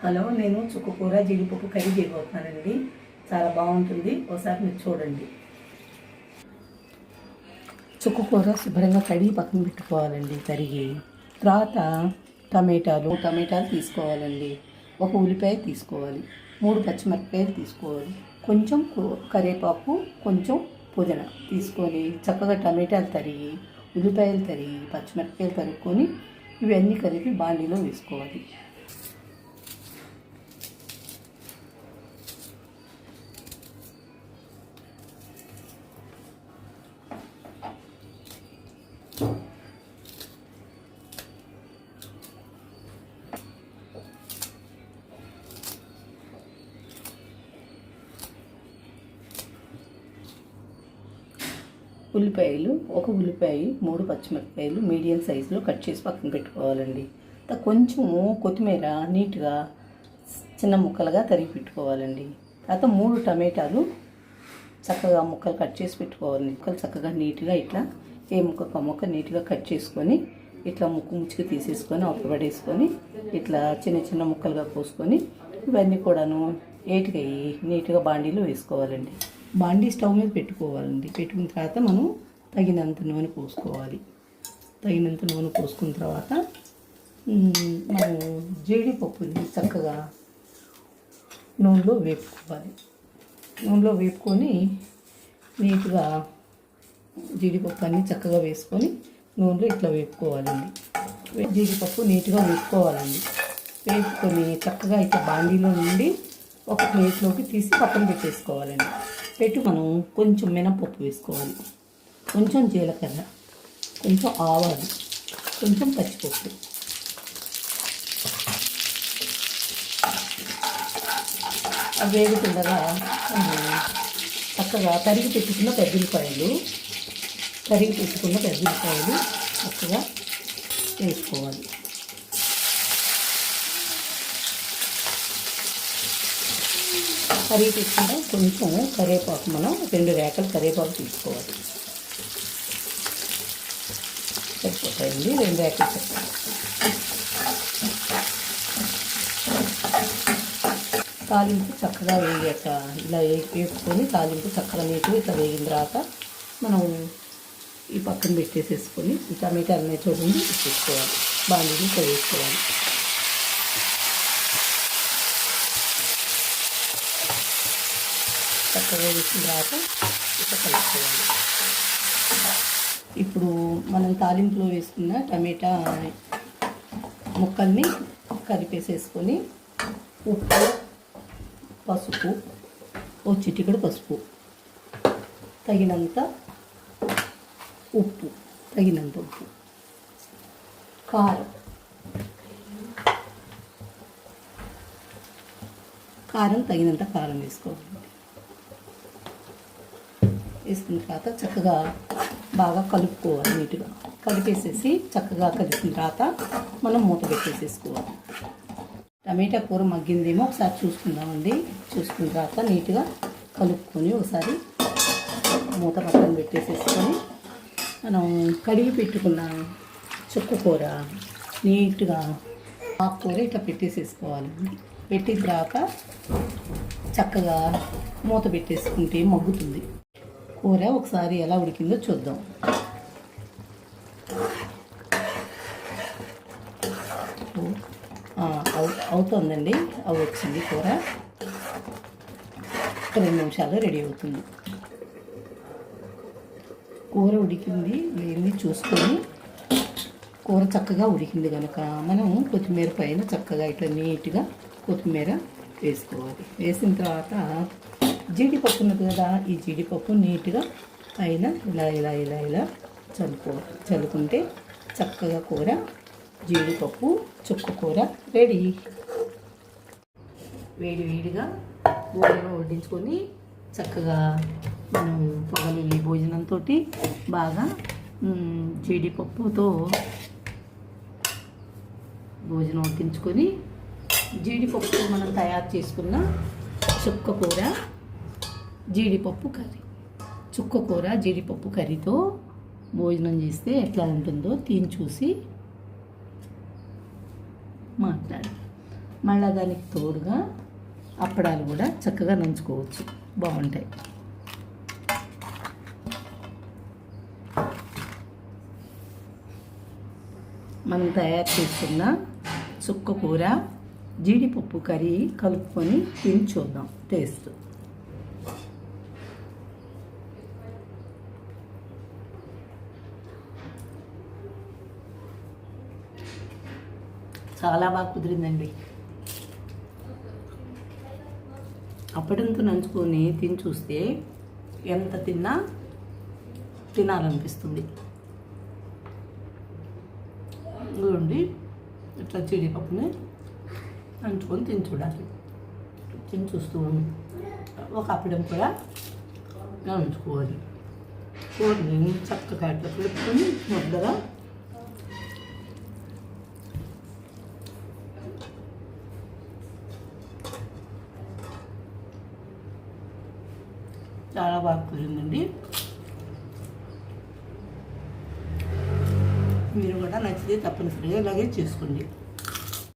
Hello నేను చుక్కకూర జీడిపప్పు కర్రీ చేయబోతున్నానండి. చాలా బాగుంటుంది. ఒకసారి మీరు చూడండి. చుక్కకూర శుభ్రంగా కడిగి పక్కన పెట్టుకోవాలండి కరిగి. తర్వాత టమాటాలు టమాటాలు తీసుకోవాలండి. ఒక ఉల్లిపాయ తీసుకోవాలి. మూడు పచ్చిమిరపకాయలు తీసుకోవాలి. కొంచెం కరివేపాకు కొంచెం పుదీనా తీసుకొని చక్కగా టమాటాలు తరిగి ఉల్లిపాయలు తరిగి పచ్చిమిరపకాయలు తరుక్కొని ఇవన్నీ కలిపి బాండీలో వేసుకోవాలి. ఉల్లిపాయలు ఒక ఉల్లిపాయ మూడు పచ్చిమిరపకాయలు మీడియం సైజులో కట్ చేసి పక్కన పెట్టుకోవాలండి. త- కొంచెము కొత్తిమీర నీట్గా చిన్న ముక్కలుగా తరిగి పెట్టుకోవాలండి. తర్వాత మూడు టమాటాలు చక్కగా ముక్కలు కట్ చేసి పెట్టుకోవాలి ముక్కలు చక్కగా నీట్గా ఇట్లా ఏ ముక్క ముక్క నీట్గా కట్ చేసుకొని ఇట్లా ముక్కు ముచ్చుకు తీసేసుకొని అవతల ఇట్లా చిన్న చిన్న ముక్కలుగా కోసుకొని ఇవన్నీ కూడాను ఏటికయ్యి నీట్గా బాండీలో వేసుకోవాలండి. బాండీ స్టవ్ మీద పెట్టుకోవాలండి. పెట్టుకున్న తర్వాత మనం తగినంత నూనె పోసుకోవాలి. తగినంత నూనె పోసుకున్న తర్వాత మనం జీడిపప్పుని చక్కగా నూనెలో వేపుకోవాలి. నూనెలో వేపుకొని నీట్గా జీడిపప్పు అన్నీ చక్కగా వేసుకొని నూనెలో ఇట్లా వేపుకోవాలండి. జీడిపప్పు నీట్గా వేపుకోవాలండి. వేపుకొని చక్కగా ఇట్లా బాండీలో నుండి ఒక ప్లేట్లోకి తీసి పక్కన పెట్టేసుకోవాలండి. పెట్టి మనం కొంచెం మినపప్పు వేసుకోవాలి. కొంచెం జీలకర్ర కొంచెం ఆవాలు కొంచెం పచ్చిపప్పు. అవి వేగుతుండగా చక్కగా తరిగి పెట్టుకున్న పెద్దలకాయలు తరిగి పెట్టుకున్న పెద్దలకాయలు చక్కగా వేసుకోవాలి. కర్రీ తీసుకుంటే కొంచెం కరివేపాకు మనం రెండు రేకలు కరివేపాకు తీసుకోవాలి. సరిపోతాయండి రెండు రేకలు తాలింపు చక్కగా వేగాక ఇలా వేపుకొని తాలింపు చక్కగా నీట్గా ఇట్లా వేగిన తర్వాత మనం ఈ పక్కన పెట్టేసేసుకొని ఈ అన్నీ చూడండి తీసుకోవాలి బాండీని ఇట్లా వేసుకోవాలి చక్కగా వేసిన తర్వాత ఇట్లా కలుపుకోవాలి. ఇప్పుడు మనం తాలింపులో వేసుకున్న టమాటా ముక్కల్ని కలిపేసేసుకొని ఉప్పు పసుపు ఓ చిటికడు పసుపు తగినంత ఉప్పు తగినంత ఉప్పు కారం. కారం తగినంత కారం వేసుకోవాలి. వేసుకున్న తర్వాత చక్కగా బాగా కలుపుకోవాలి నీట్గా. కలిపేసేసి చక్కగా కలిపిన తర్వాత మనం మూత పెట్టేసేసుకోవాలి. టమాటా కూర మగ్గిందేమో ఒకసారి చూసుకుందామండి. చూసుకున్న తర్వాత నీట్గా కలుపుకొని ఒకసారి మూత పక్కన పెట్టేసేసుకొని మనం కడిగి పెట్టుకున్న చుక్క కూర నీట్గా ఆకుకూర ఇట్లా పెట్టేసేసుకోవాలి. పెట్టిన తర్వాత చక్కగా మూత పెట్టేసుకుంటే మగ్గుతుంది. కూర ఒకసారి ఎలా ఉడికిందో చూద్దాం. అవు- అవుతుందండి. అవి వచ్చింది కూర. ఒక రెండు నిమిషాలు రెడీ అవుతుంది. కూర ఉడికింది. లేని చూసుకొని కూర చక్కగా ఉడికింది కనుక మనం కొత్తిమీర పైన చక్కగా ఇట్లా నీట్గా కొత్తిమీర వేసుకోవాలి. వేసిన తర్వాత జీడిపప్పు ఉన్నది కదా ఈ జీడిపప్పు నీట్గా పైన ఇలా ఇలా ఇలా ఇలా చల్లుకో చల్లుకుంటే చక్కగా కూర జీడిపప్పు చుక్క కూర రెడీ. వేడి వేడిగా భోజనం వడ్డించుకొని చక్కగా మనం పొగలి భోజనంతో బాగా జీడిపప్పుతో భోజనం వడ్డించుకొని జీడిపప్పు మనం తయారు చేసుకున్న చుక్క కూర జీడిపప్పు కర్రీ. చుక్క కూర జీడిపప్పు కర్రీతో భోజనం చేస్తే ఎట్లా ఉంటుందో తిని చూసి మాట్లాడు. మళ్ళీ దానికి తోడుగా అప్పడాలు కూడా చక్కగా నంచుకోవచ్చు. బాగుంటాయి. మనం తయారు చేసుకున్న చుక్క కూర జీడిపప్పు కర్రీ కలుపుకొని తిని చూద్దాం. టేస్ట్. చాలా బాగా కుదిరిందండి. అప్పటింత నంచుకొని తిని చూస్తే ఎంత తిన్నా తినాలనిపిస్తుంది. చూడండి ఇట్లా జీడిపప్పుని నంచుకొని తిని చూడాలి. తిని చూస్తూ ఒక అప్పడం కూడా నంచుకోవాలి. కూరని చక్కగా ఇట్లా కలుపుకొని ముద్దగా చాలా బాగా కుదిరిందండి. మీరు కూడా నచ్చితే తప్పనిసరిగా ఇలాగే చేసుకోండి.